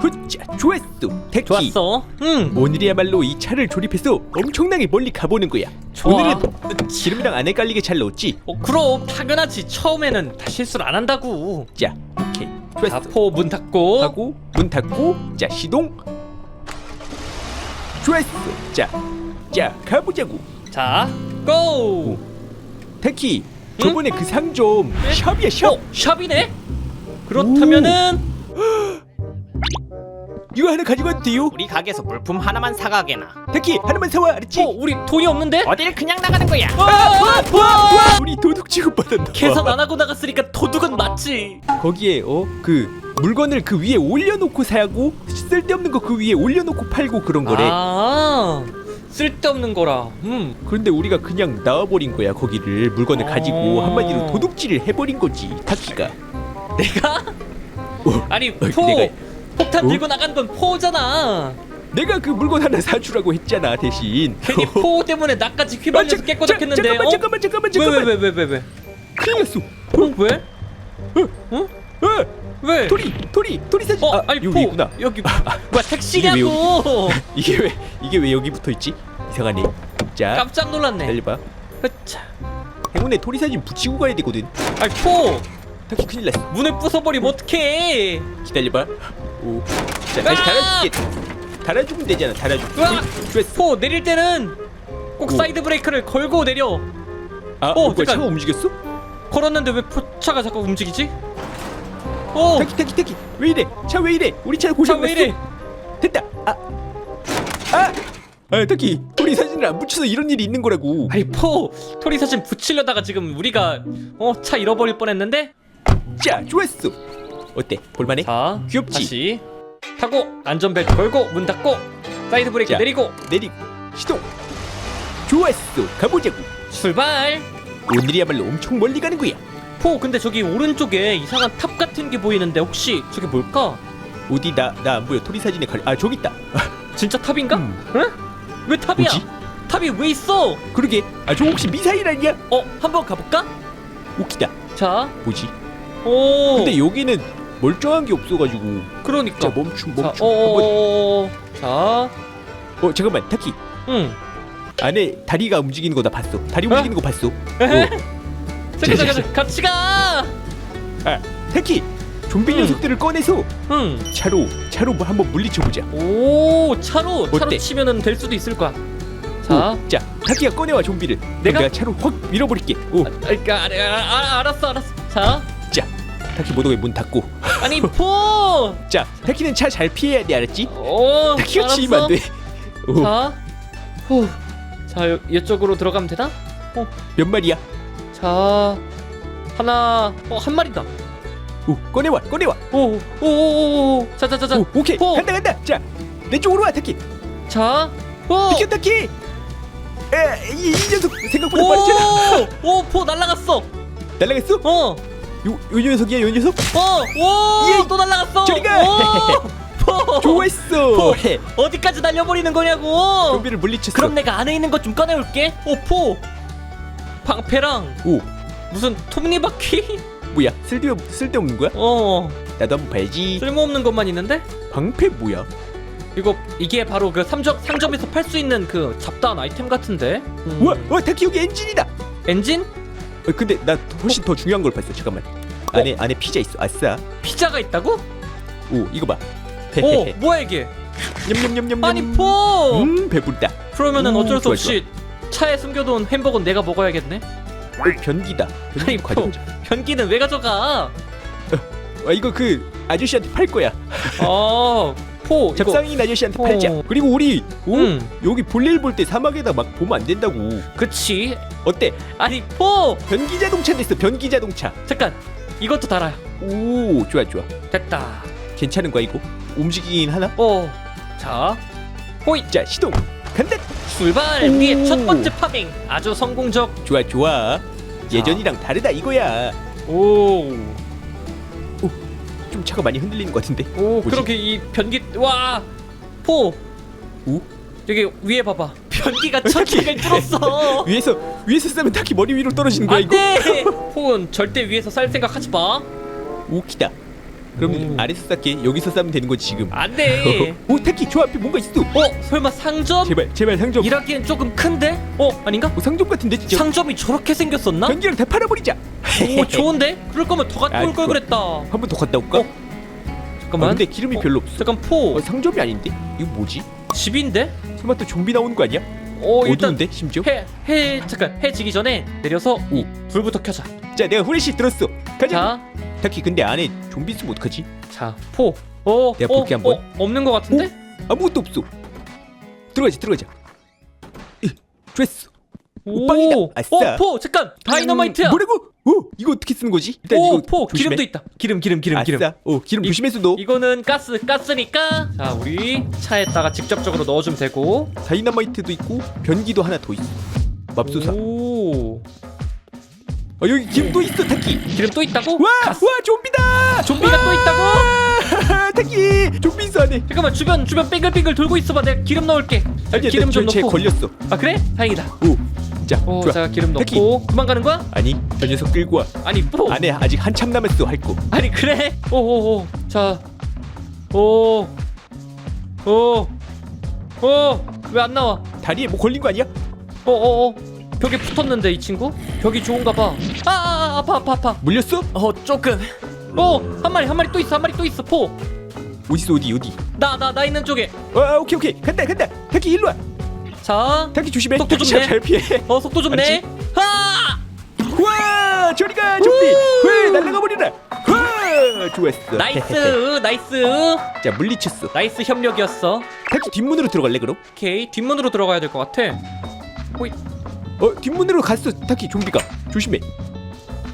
훗자 좋았어 택키 좋았어. 응. 오늘이야말로 이 차를 조립해서 엄청나게 멀리 가보는 거야 좋아. 오늘은 기름이랑 안 헷갈리게 잘 넣었지? 어, 그럼 당연하지. 처음에는 다 실수를 안 한다고. 자 오케이 자, 좋았어 포문 닫고. 하고 문 닫고 자 시동 좋았어 자자 가보자고 자, 고. 택키 저번에 그 상좀 네? 샵이야 샵 어, 샵이네. 그렇다면은 이거 하나 가지고 와도 돼요? 우리 가게에서 물품 하나만 사가게나 택키 하나만 사와 알았지? 어, 우리 돈이 없는데? 어딜 그냥 나가는 거야 아, 아, 아, 우리 도둑 취급받았나 봐. 계산 안 하고 나갔으니까 도둑은 맞지. 거기에 어 그 물건을 그 위에 올려놓고 사고 쓸데없는 거 그 위에 올려놓고 팔고 그런 거래 아, 쓸데없는 거라. 음. 그런데 우리가 그냥 나와버린 거야 거기를 물건을 가지고 어. 한마디로 도둑질을 해버린 거지 타키가 내가? 어, 아니, 어, 포. 내가- 폭탄 어? 들고 나간 건 포잖아. 내가 그 물건 하나 사주라고 했잖아 대신. 괜히 포 때문에 나까지 휘발려서 자, 깨꼬닥했는데. 잠깐만 어? 잠깐만 잠깐만 왜, 잠깐만. 왜, 왜, 왜, 왜, 왜? 큰일 났어. 어, 왜? 어? 어, 왜? 토리 토리 토리 사진. 어, 아, 아니 여기 포 있구나. 여기 뭐야 택시냐고. 이게 왜 이게 왜 여기 붙어 있지? 이상하네. 자 깜짝 놀랐네. 기다려봐. 흐차. 행운에 토리 사진 붙이고 가야 되거든. 아니 포 타키 큰일 났어 문을 부숴버리면 어떡해 기다려봐. 오. 자, 다시 아! 달아줄게. 달아주면 되잖아. 달아줄게. 으악! 좋았어. 포 내릴 때는 꼭 오. 사이드 브레이크를 걸고 내려 아, 어, 어, 뭐야, 잠깐. 차가 움직였어? 걸었는데 왜 포차가 자꾸 움직이지? 어 타키, 타키, 타키. 왜 이래? 차 왜 이래? 우리 차 고장 차왜 났어. 이래? 됐다. 아, 아, 아, 타키. 우리 사진을 안 붙여서 이런 일이 있는 거라고. 아니 포 토리 사진 붙이려다가 지금 우리가 어 차 잃어버릴 뻔했는데 자, 좋았어. 어때? 볼만해? 자 귀엽지? 다시 타고 안전벨트 걸고 문 닫고 사이드 브레이크 자. 내리고 내리고 시동. 좋았어. 가보자고. 출발 오늘이야말로 엄청 멀리 가는 거야. 포 근데 저기 오른쪽에 이상한 탑 같은 게 보이는데 혹시 저게 뭘까? 어디 나 나 안 보여. 토리 사진에 갈. 아, 저기 있다. 진짜 탑인가? 음. 응? 왜 탑이야? 뭐지? 탑이 왜 있어? 그러게. 아, 저 혹시 미사일 아니야? 어 한번 가볼까? 웃기다. 자, 뭐지? 오. 근데 여기는 멀쩡한 게 없어가지고 그러니까. 자 멈춤 자, 멈춤 어, 한번 어, 자, 어 잠깐만 타키 응. 안에 다리가 움직이는 거 나 봤어 다리 어? 움직이는 거 봤어. 어. 잠깐, 잠깐, 잠깐, 같이 가. 아 타키 좀비 응. 녀석들을 꺼내서 응. 차로 차로 뭐 한번 물리쳐보자 오, 차로, 차로 어때? 치면은 될 수도 있을 거야. 자, 오, 자 타키가 꺼내와 좀비를 내가? 내가 차로 확 밀어버릴게 오, 아, 그러니까, 아, 아, 알았어, 알았어. 자, 자 타키 모독에 문 닫고 아니 포. 자 타키는 차 잘 피해야 돼 알았지? 오, 타키가. 치면 안돼 오, 자, 후. 자, 요, 이쪽으로 들어가면 되나? 어, 몇 마리야? 자, 하나, 어, 한 마리다. 오 꺼내와 꺼내와 오, 오, 오, 오, 오. 자, 자, 자, 자. 오 오케이 포. 간다 간다 자 내 쪽으로 와 타키 자, 오. 비켜 타키 에이 이 녀석 생각보다 빠르잖아 오, 오, 포 날라갔어. 날라갔어? 어, 요, 요 녀석이야 요 녀석? 어, 오, 예. 또 날라갔어. 저리 가. 오, 포. 좋았어 포. 해. 어디까지 날려버리는 거냐고. 좀비를 물리쳤어 그럼 내가 안에 있는 것 좀 꺼내올게. 오, 포. 방패랑 오 무슨 톱니바퀴? 뭐야 쓸데 쓸데없는 거야? 어, 나도 한번 봐야지 쓸모없는 것만 있는데? 방패 뭐야? 이거 이게 바로 그 삼적 상점에서 팔 수 있는 그 잡다한 아이템 같은데. 음. 우와 와 타키 여기 엔진이다 엔진? 어, 근데 나 훨씬 더 중요한 걸 봤어. 잠깐만. 안에 안에 피자 있어. 아싸. 피자가 있다고? 오 이거 봐. 오, 헤헤헤 뭐야 이게? 냠냠냠냠. 아니 포. 음 배부르다. 그러면은 오, 어쩔 수 좋아, 없이 차에 숨겨둔 햄버거는 내가 먹어야겠네. 어, 변기다. 아니 변기 포. 가져가자 변기는 왜 가져가? 아 이거 그 아저씨한테 팔 거야. 어, 포. 잡상인 아저씨한테 어. 팔자 그리고 우리 오 응. 여기 볼일 볼 때 사막에다 막 보면 안 된다고 그치. 어때 아니 포. 변기 자동차 됐어 변기 자동차 잠깐. 이것도 달아요. 오 좋아 좋아 됐다. 괜찮은 거야 이거 움직이긴 하나 어. 자. 호이. 자 시동 간다 출발. 오. 우리의 첫 번째 파밍. 아주 성공적. 좋아 좋아 예전이랑 다르다 이거야 오. 좀 차가 많이 흔들리는 것 같은데 오. 뭐지? 그렇게 이 변기 와. 포. 오 여기 위에 봐봐. 변기가 천장을 뚫었어. 위에서 위에서 쓰면 타키 머리 위로 떨어지는 거야 이거 안돼. 포는 절대 위에서 쌀 생각 하지 마. 오키다 그럼 오. 아래서 쌓게 여기서 쌓으면 되는 거지 지금 안돼 오 타키 저 앞에 뭔가 있어 어 설마 상점? 제발 제발 상점 일하기엔 조금 큰데? 어 아닌가? 오, 상점 같은데 진짜 상점이 저렇게 생겼었나? 변기랑 다 팔아버리자 오 좋은데? 그럴 거면 더 갖고 아, 올 걸 좋아. 그랬다 한 번 더 갔다 올까? 어? 잠깐만 아, 근데 기름이 어, 별로 없어 잠깐 포 어, 상점이 아닌데? 이거 뭐지? 집인데? 설마 또 좀비 나오는 거 아니야? 어 일단 어두운데 심지어? 해, 해 잠깐 해 지기 전에 내려서 이 불부터 켜자 자 내가 후레쉬 들었어 가자 자, 타키 근데 안에 좀비 있으면 어떡하지? 자, 포. 어, 내가 어, 볼게 한번. 어, 없는 것 같은데? 아무것도 없어 들어가자 들어가자 이, 됐어 오, 빵이다. 아싸. 어, 포. 잠깐. 다이너마이트야. 음, 뭐라고? 어 이거 어떻게 쓰는 거지? 일단 오, 이거 포. 조심해. 기름도 있다. 기름, 기름, 기름, 기름. 아싸 어 기름 이- 조심해서 넣어 이거는 가스, 가스니까. 자, 우리 차에다가 직접적으로 넣어주면 되고. 다이너마이트도 있고 변기도 하나 더 있어 맙소사 오, 어 여기 기름도 있어 타키 기름 또 있다고? 와! 가스. 와 좀비다! 좀비가 또 있다고? 타키 좀비 있어 안에 잠깐만, 주변, 주변 빙글빙글 돌고 있어봐. 내가 기름 넣을게. 자, 아니야 기름 나좀쟤 넣고. 걸렸어 아, 그래? 다행이다. 오 자 오, 좋아 자, 기름. 넣고. 그만 가는 거야? 아니 저 녀석 끌고 와 아니, 포. 안에 아직 한참 남았어 할거 아니 그래? 오오오 자 오. 오. 오. 왜 안 나와? 다리에 뭐 걸린 거 아니야? 어어어. 벽에 붙었는데 이 친구? 벽이 좋은가 봐. 아, 아 아파 아파 아파. 물렸어? 어 조금 오, 한 마리 한 마리 또 있어. 한 마리 또 있어. 포. 어디서 어디 어디 나 나 나 있는 쪽에. 아 오케이 오케이 간다 간다 타키 일로 와 자. 타키 조심해 속도 타키 좀 잘, 잘 피해 어, 속도 좀 내. 아! 와 저리가 좀비 왜 날라가 버리라 와 좋았어 나이스. 나이스. 자 물리쳤어 나이스 협력이었어. 타키 뒷문으로 들어갈래 그럼? 오케이. 뒷문으로 들어가야 될 것 같아. 호잇. 어 뒷문으로 갔어 타키 좀비가 조심해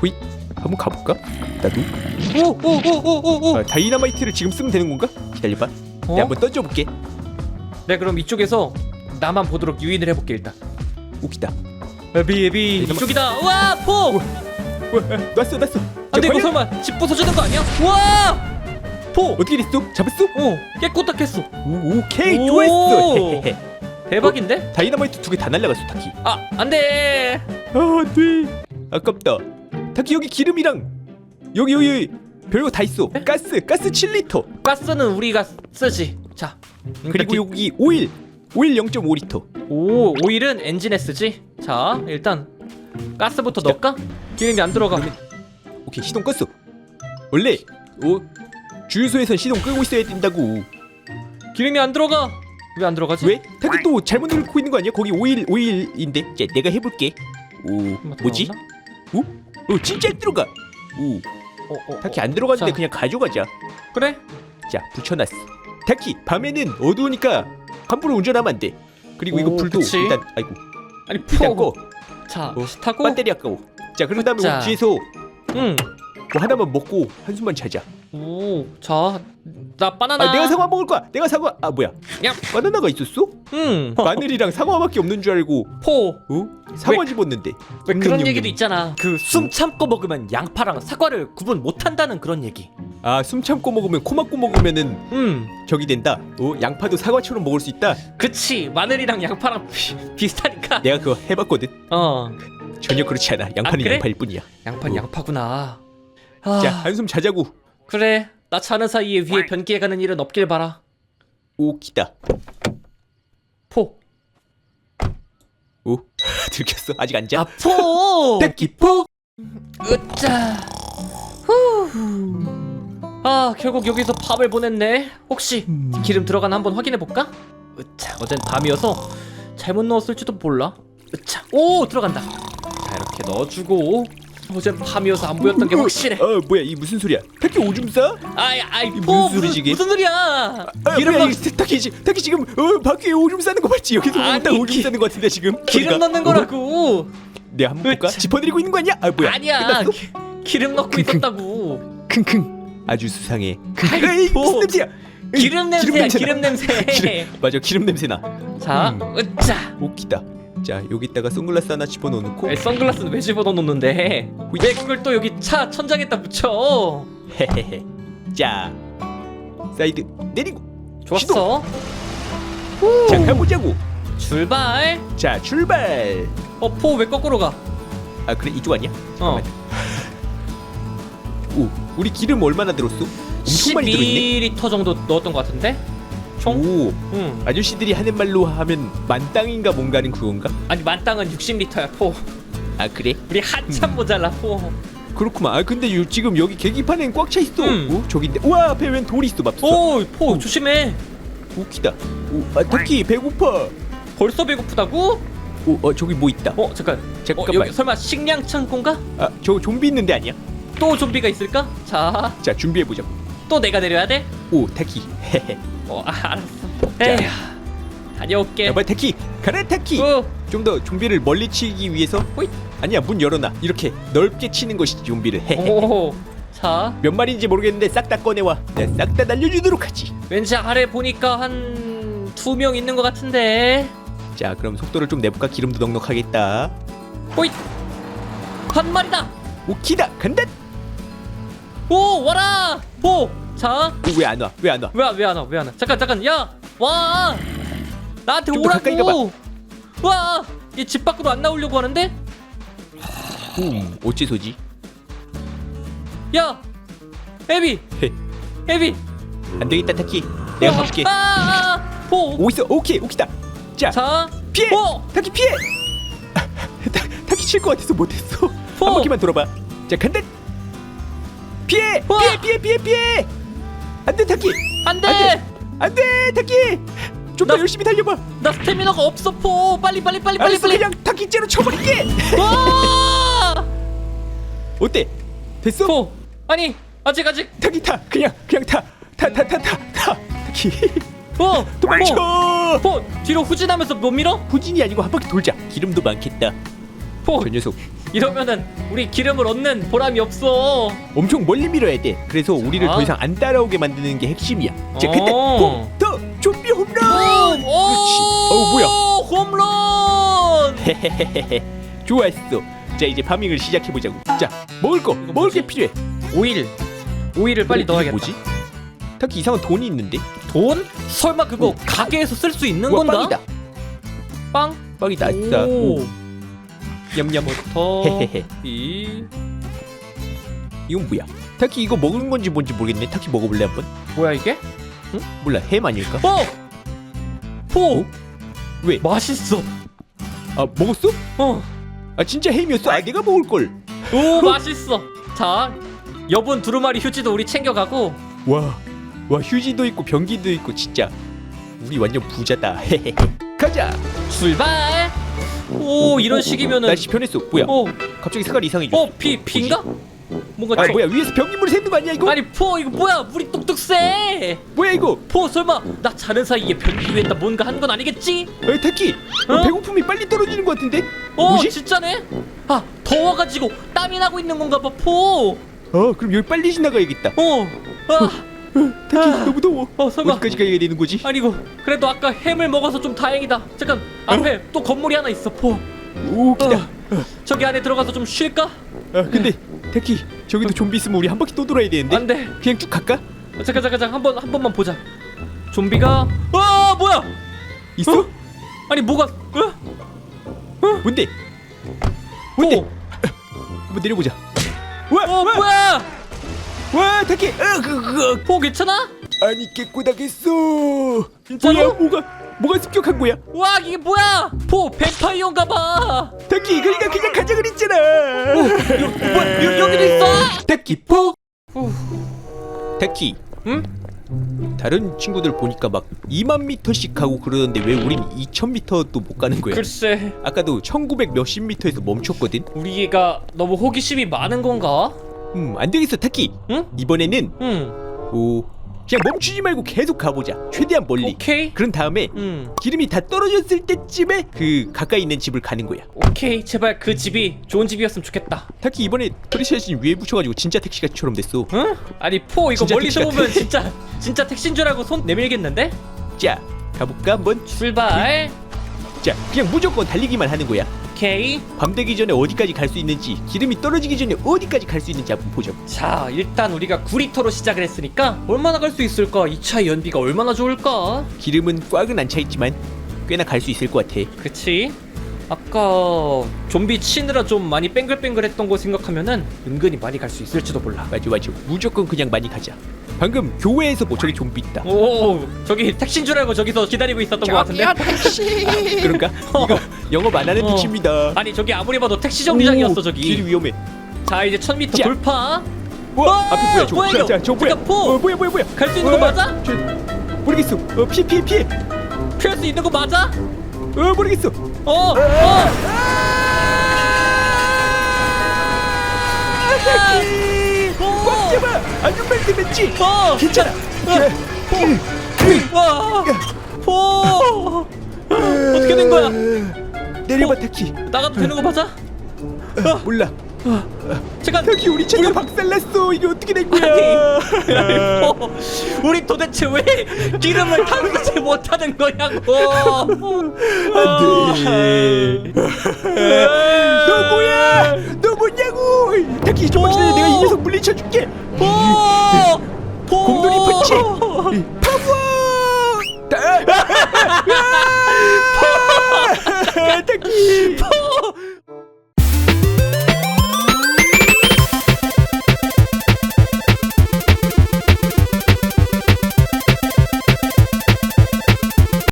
호잇 한번 가볼까? 나도 오오오오오오. 아, 다이너마이트를 지금 쓰면 되는 건가? 기다려봐 어? 내가 한번 던져볼게 네, 그럼 이쪽에서 나만 보도록 유인을 해볼게 일단. 웃기다 에비 에비 이놈아. 이쪽이다. 와 포. 와 놨어 놨어 안돼 이거 자, 설마 집 부서지는 거 아니야? 와! 포! 어떻게 됐어? 잡았어? 어 깨꼬딱했어 오, 오케이 오. 좋았어 대박인데? 다이너마이트 두 개 다 날라갔어 타키. 아 안돼. 아 안돼. 아깝다. 타키 여기 기름이랑 여기 여기, 여기. 별거 다 있어. 에? 가스 가스 7리터. 가스는 우리가 쓰지. 자 그리고 일단 여기 오일 오일 0.5리터. 기- 오 오일은 엔진에 쓰지? 자 일단 가스부터 넣을까? 기름이 안 들어가. 오케이 시동 껐어. 원래 어 주유소에선 시동 끄고 있어야 된다고. 기름이 안 들어가 왜 안 들어가지? 왜? 타키 또 잘못 누르고 있는 거 아니야? 거기 오일 오일인데 자 내가 해볼게 오 한번 뭐지? 들어갔나? 오? 어 진짜 안 들어가 오 어, 어, 어. 안 들어갔는데 자. 그냥 가져가자 그래? 자 붙여놨어 타키 밤에는 어두우니까 함부로 운전하면 안 돼 그리고 이거 오, 불도 그치. 일단 아이고 아니 일단 꺼 자 어, 타고 배터리 아까워 자 그런 다음에 자. 우리 뒤에서 응 뭐 하나만 먹고 한숨만 자자 오, 자, 나 바나나. 아 내가 사과 먹을 거야 내가 사과 아 뭐야 야, 바나나가 있었어? 응. 마늘이랑 사과밖에 없는 줄 알고 포. 어? 사과 집었는데 왜 그런. 얘기도 있잖아. 그 숨 참고 먹으면 양파랑 사과를 구분 못 한다는 그런 얘기. 아숨 참고 먹으면 코 막고 먹으면은 음, 적이 된다 어? 양파도 사과처럼 먹을 수 있다 그치. 마늘이랑 양파랑 비, 비슷하니까. 내가 그거 해봤거든 어, 전혀 그렇지 않아 양파는 그래? 양파일 뿐이야 양파는 어. 양파구나. 아, 자 한숨 자자고 그래. 나 자는 사이에 위에 변기에 가는 일은 없길 바라. 오기다 포. 오 들켰어 아직 안 자? 아, 포. 떼기 포 으짜. 후. 아, 결국 여기서 밥을 보냈네. 혹시 기름 들어가나 한번 확인해 볼까? 으차, 어젠 밤이어서 잘못 넣었을지도 몰라. 으차, 오 들어간다. 자 이렇게 넣어주고 어젠 밤이어서 안 보였던 게 확실해. 어 뭐야 이 무슨 소리야 타키 오줌 싸? 아이 아이 무슨 뭐, 소리지, 이게? 무슨 소리야? 아, 기름 뭐야, 넣 이 타키 지 타키 지금 어 밖에 오줌 싸는 거 봤지 여기서 아니, 딱 오줌 기- 싸는 거 같은데 지금 기름. 넣는 어? 거라고. 내가 한번 볼까? 으차. 짚어드리고 있는 거 아니야? 아 뭐야 아니야. 끝났어? 기, 기름 넣고 킁킁. 있었다고. 킁킁 아주 수상해 아이, 에이 뭐. 무슨 냄새야 기름 냄새야. 냄새나. 기름 냄새. 기름, 맞아 기름 냄새 나 자, 음. 으짜. 웃기다 자 여기다가 선글라스 하나 집어넣어놓고 왜 선글라스는 왜 집어넣는데? 왜 그걸 또 여기 차 천장에다 붙여? 헤헤헤 자 사이드 내리고 좋았어. 자 가보자고 출발. 자 출발 어, 포 왜 거꾸로 가? 아 그래 이쪽 아니야? 어. 오 우리 기름 얼마나 들었어? 엄청 많이 들어있네 12리터 정도 넣었던 것 같은데? 총? 오 응. 아저씨들이 하는 말로 하면 만땅인가 뭔가는 그건가? 아니 만땅은 60리터야 포. 아 그래? 우리 한참 모자라 포. 그렇구만 아 근데 요, 지금 여기 계기판엔 꽉 차 있어 음. 오 저긴데 우와 앞에 웬 돌이 있어 맙소사 오, 포 조심해. 웃기다 오, 아 타키 배고파 벌써 배고프다고? 오, 어 저기 뭐 있다 어 잠깐. 어, 잠깐만. 여기 설마 식량 창고인가? 아 저 좀비 있는데 아니야? 또 좀비가 있을까? 자, 자 준비해 보자 또 내가 내려야 돼? 오 타키 헤헤 어, 아, 알았어. 에휴, 다녀올게. 야봐 타키 가라 타키 어, 좀 더 좀비를 멀리 치기 위해서? 호잇. 아니야 문 열어놔. 이렇게 넓게 치는 것이 좀비를. 헤헤. 오, 자, 몇 마리인지 모르겠는데 싹 다 꺼내와. 내가 싹 다 날려주도록 하지. 왠지 아래 보니까 한 두 명 있는 것 같은데. 자 그럼 속도를 좀 내볼까? 기름도 넉넉하겠다. 호잇, 한 마리다. 오키다! 간다! 오, 와라. 오, 자, 왜 안 와? 왜 안 와? 왜왜 안 와? 왜 안 와? 잠깐 잠깐, 야, 와, 나한테 좀더 가까이 가봐. 오라고. 와, 얘 집 밖으로 안 나오려고 하는데? 음 어째서지? 야, 에비, 헤 에비. 안 되겠다 타키 내가 아, 가볼게 아, 아, 오, 오 있어 오케이 오키다 자 자, 피해 오, 타키 피해 타, 타키 칠 것 같아서 못했어 포. 한 바퀴만 돌아봐 자 간다 피해 우와. 피해 피해 피해 피해 안돼 타키 안돼. 안 안돼 타키 좀 더 나- 열심히 달려봐 나 스태미너가 없어 포. 빨리 빨리 빨리 빨리 알았어 빨리. 그냥 타키 째로 쳐버릴게 와! 어때 됐어 포. 아니 아직 아직. 타키 타 그냥 그냥 타 타 타 타 타 타키 포. 도망쳐 포. 포. 뒤로 후진하면서 못 밀어? 후진이 아니고 한 바퀴 돌자 기름도 많겠다 포. 저 녀석 이러면은 우리 기름을 얻는 보람이 없어. 엄청 멀리 밀어야 돼 그래서 우리를 아. 더 이상 안 따라오게 만드는 게 핵심이야 자 근데 어. 더 좀비 홈런 오! 그렇지 어우 뭐야 홈런! 헤헤헤헤 좋았어 자 이제 파밍을 시작해 보자고 자 먹을 거 이거 먹을 게 뭐지? 필요해 오일. 오일을 빨리 이게 넣어야겠다. 뭐지? 딱히 이상한 돈이 있는데 돈? 설마 그거 오. 가게에서 쓸 수 있는 우와 건가? 빵이다 빵? 빵이다 오. 오. 냠냠. 헤헤헤 이. 이건 뭐야 타키 이거 먹은 건지 뭔지 모르겠네 타키 먹어볼래 한번? 뭐야 이게? 몰라 햄 아닐까? 어! 포! 어? 왜? 맛있어. 아 먹었어? 어. 아 진짜 햄이었어? 아 내가 먹을 걸 오 맛있어. 자, 여분 두루마리 휴지도 우리 챙겨가고. 와, 와 휴지도 있고 변기도 있고 진짜 우리 완전 부자다. 헤헤헤. 가자. 출발. 오 이런 식이면은. 날씨 변했어. 뭐야? 어, 갑자기 색깔 이상해져. 어, 비 비인가? 뭔가 아 저- 뭐야 위에서 변기물 새는 거 아니야 이거? 아니 포 이거 뭐야? 물이 뚝뚝 새. 뭐야 이거? 포 설마 나 자는 사이에 변기 위에다 뭔가 한 건 아니겠지? 에이 타키, 어? 배고픔이 빨리 떨어지는 것 같은데? 어 뭐지? 진짜네? 아 더워가지고 땀이 나고 있는 건가 봐 포. 어 그럼 여기 빨리 지나가야겠다. 어. 아, 타키 아. 너무 더워. 어 설마. 어디까지 가야 되는 거지? 아니고 그래도 아까 햄을 먹어서 좀 다행이다. 잠깐 앞에 또 건물이 하나 있어 포. 오 기다. 저기 안에 들어가서 좀 쉴까? 아 근데 타키 저기도 좀비 있으면 우리 한 바퀴 또 돌아야 되는데? 안돼. 그냥 쭉 갈까? 어, 잠깐 잠깐 잠깐 한번 한 번만 보자. 좀비가 아 뭐야? 있어? 어? 아니 뭐가? 어? 뭔데? 뭔데? 오. 한번 내려보자. 와, 어 와, 뭐야? 와 타키. 으, 그, 그, 포 괜찮아? 아니 깨꼬닥했어 진짜로? 뭐야 뭐가 뭐가 습격한 거야 와 이게 뭐야? 포 뱀파이어인가 봐. 타키 그러니까 그냥 가자 그랬잖아 뭐야 여, 여기도 있어? 타키 포 후. 타키 응? 다른 친구들 보니까 막 2만 미터씩 가고 그러던데 왜 우린 2천 미터도 못 가는 거야 글쎄 아까도 1900 몇십 미터에서 멈췄거든 우리가 너무 호기심이 많은 건가? 음 안 되겠어 타키 응? 이번에는 응. 오 그냥 멈추지 말고 계속 가보자 최대한 멀리 오케이. 그런 다음에 응. 기름이 다 떨어졌을 때쯤에 그 가까이 있는 집을 가는 거야 오케이 제발 그 집이 좋은 집이었으면 좋겠다. 타키 이번에 프리셋이 위에 붙여가지고 진짜 택시가처럼 됐어 응? 아니 포 이거 진짜 멀리서 택시 보면. 진짜 진짜 택신 줄 알고 손 내밀겠는데? 자 가볼까 한번 출발. 자 그냥 무조건 달리기만 하는 거야 오케이. 밤 되기 전에 어디까지 갈 수 있는지 기름이 떨어지기 전에 어디까지 갈 수 있는지 한번 보자고 자 일단 우리가 9리터로 시작을 했으니까 얼마나 갈 수 있을까? 이 차의 연비가 얼마나 좋을까? 기름은 꽉은 안 차 있지만 꽤나 갈 수 있을 것 같아 그치? 아까 좀비 치느라 좀 많이 뺑글뺑글했던 거 생각하면은 은근히 많이 갈 수 있을지도 몰라. 맞아 맞아 무조건 그냥 많이 가자 방금 교회에서 뭐 저기 좀비 있다. 오 저기 택시인 줄 알고 저기서 기다리고 있었던 것 같은데 저기요 택시. 그런가? 이거 영업 안 하는 어. 택시입니다. 아니 저기 아무리 봐도 택시 정류장이었어 오, 저기 위험해. 자 이제 1000m 자. 돌파 와, 어, 앞에 뭐야? 저 뭐야, 자, 이거? 자, 저 뭐야? 잠깐, 포. 어, 뭐야, 뭐야, 뭐야? 갈 수 있는 거 어, 맞아? 저, 모르겠어. 어, 피해, 피해, 피해. 피할 수 있는 거 맞아? 어, 모르겠어. 어! 어! 꽉 잡아. 아줌마 되면지. 어! 괜찮아. 와! 포! 어떻게 된 거야? 내려봐 택시. 나가도 되는 거 맞아? 몰라. 잠깐 여기 우리 차가 박살났어. 이게 어떻게 된 거야? 아니, 포, 우리 도대체 왜 기름을 담그지 못하는 거냐고 안돼. 너 뭐냐고? 어이, 택키 이쪽만 오! 내가 입에서 물리쳐줄게. 보! 보! 곰돌이 펀치. 파워! 네. 택키. 보!